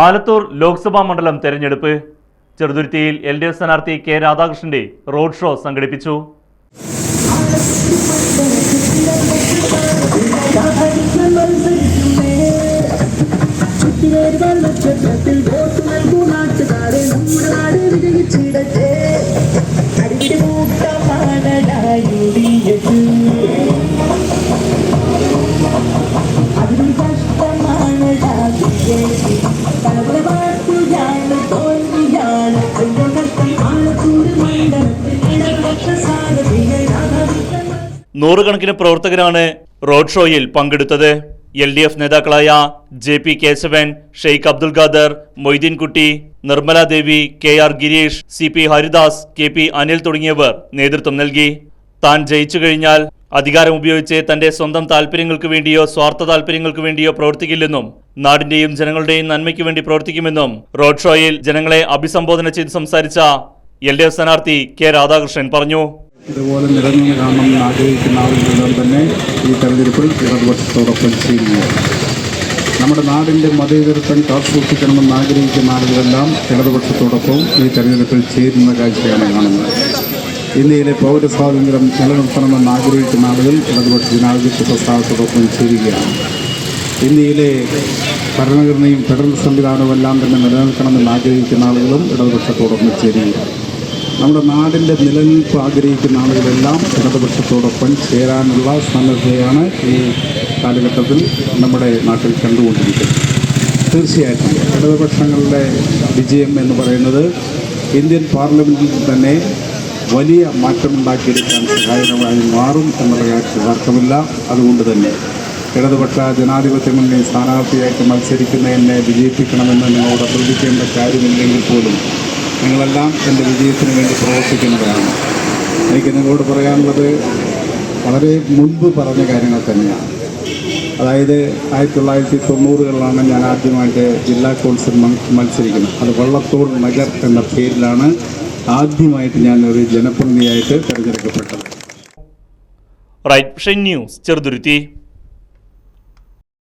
ആലത്തൂർ ലോക്സഭാ മണ്ഡലം തെരഞ്ഞെടുപ്പ്. ചെറുതുരുത്തിയിൽ എൽ ഡി എഫ് സ്ഥാനാർത്ഥി കെ രാധാകൃഷ്ണന്റെ റോഡ് ഷോ സംഘടിപ്പിച്ചു. ചുറ്റിവേരുവെള്ളത്തിൽ നൂറുകണക്കിന് പ്രവർത്തകരാണ് റോഡ് ഷോയിൽ പങ്കെടുത്തത്. എൽ ഡി എഫ് നേതാക്കളായ J P Keshavan Sheikh Abdul Khader Moideenkutty Nirmala Devi K R Girish C P Haridas K P Anil തുടങ്ങിയവർ നേതൃത്വം നൽകി. താൻ ജയിച്ചു കഴിഞ്ഞാൽ അധികാരം ഉപയോഗിച്ച് തന്റെ സ്വന്തം താല്പര്യങ്ങൾക്ക് വേണ്ടിയോ സ്വാർത്ഥ താല്പര്യങ്ങൾക്ക് വേണ്ടിയോ പ്രവർത്തിക്കില്ലെന്നും നാടിന്റെയും ജനങ്ങളുടെയും നന്മയ്ക്ക് വേണ്ടി പ്രവർത്തിക്കുമെന്നും റോഡ് ഷോയിൽ ജനങ്ങളെ അഭിസംബോധന ചെയ്ത് സംസാരിച്ച എൽ ഡി എഫ് സ്ഥാനാർത്ഥി കെ രാധാകൃഷ്ണൻ പറഞ്ഞു. ഇതുപോലെ നിലനിന്ന് കാണണമെന്ന് ആഗ്രഹിക്കുന്ന ആളുകളെല്ലാം തന്നെ ഈ തെരഞ്ഞെടുപ്പിൽ ഇടതുപക്ഷത്തോടൊപ്പം ചെയ്യുന്നു നമ്മുടെ നാടിന്റെ മതേതരത്വം കാത്തുസൂക്ഷിക്കണമെന്ന് ആഗ്രഹിക്കുന്ന ആളുകളെല്ലാം ഇടതുപക്ഷത്തോടൊപ്പം ഈ തെരഞ്ഞെടുപ്പിൽ ചേരുന്ന കാഴ്ചയാണ് കാണുന്നത്. ഇന്ത്യയിലെ പൗരസ്വാതന്ത്ര്യം നിലനിർത്തണമെന്ന് ആഗ്രഹിക്കുന്ന ആളുകൾ ഇടതുപക്ഷ ജനാധിപത്യ പ്രസ്ഥാനത്തോടൊപ്പം ചേരുകയാണ്. ഇന്ത്യയിലെ ഭരണഘടനയും ഫെഡറൽ സംവിധാനവും എല്ലാം തന്നെ നിലനിൽക്കണമെന്ന് ആഗ്രഹിക്കുന്ന ആളുകളും ഇടതുപക്ഷത്തോടൊപ്പം ചേരുകയാണ്. നമ്മുടെ നാടിന്റെ നിലനിൽപ്പ് ആഗ്രഹിക്കുന്ന ആളുകളെല്ലാം ഇടതുപക്ഷത്തോടൊപ്പം ചേരാനുള്ള സന്നദ്ധതയാണ് ഈ കാലഘട്ടത്തിൽ നമ്മുടെ നാട്ടിൽ കണ്ടുകൊണ്ടിരിക്കുന്നത്. തീർച്ചയായിട്ടും ഇടതുപക്ഷങ്ങളുടെ വിജയം എന്ന് പറയുന്നത് ഇന്ത്യൻ പാർലമെന്റിൽ തന്നെ വലിയ മാറ്റമുണ്ടാക്കിയെടുക്കാൻ സഹായകമായി മാറും എന്നുള്ള കാര്യത്തിൽ തർക്കമില്ല അതുകൊണ്ട് തന്നെ ഇടതുപക്ഷ ജനാധിപത്യ മുന്നണി സ്ഥാനാർത്ഥിയായിട്ട് മത്സരിക്കുന്ന എന്നെ വിജയിപ്പിക്കണമെന്ന് നിങ്ങളോട് അഭ്യർത്ഥിക്കേണ്ട കാര്യമില്ലെങ്കിൽ പോലും നിങ്ങളെല്ലാം എന്റെ വിജയത്തിന് വേണ്ടി പ്രവർത്തിക്കുന്നവരാണ്. എനിക്ക് നിങ്ങളോട് പറയാനുള്ളത് വളരെ മുൻപ് പറഞ്ഞ കാര്യങ്ങൾ തന്നെയാണ്. അതായത് ആയിരത്തി തൊള്ളായിരത്തി തൊണ്ണൂറുകളിലാണ് ഞാൻ ആദ്യമായിട്ട് ജില്ലാ കൗൺസിൽ മത്സരിക്കുന്നത്. അത് വള്ളത്തോൾ നഗർ എന്ന പേരിലാണ് ആദ്യമായിട്ട് ഞാൻ ഒരു ജനപ്രതിനിധിയായിട്ട് തിരഞ്ഞെടുക്കപ്പെട്ടത്. Right news Cheruthuruthy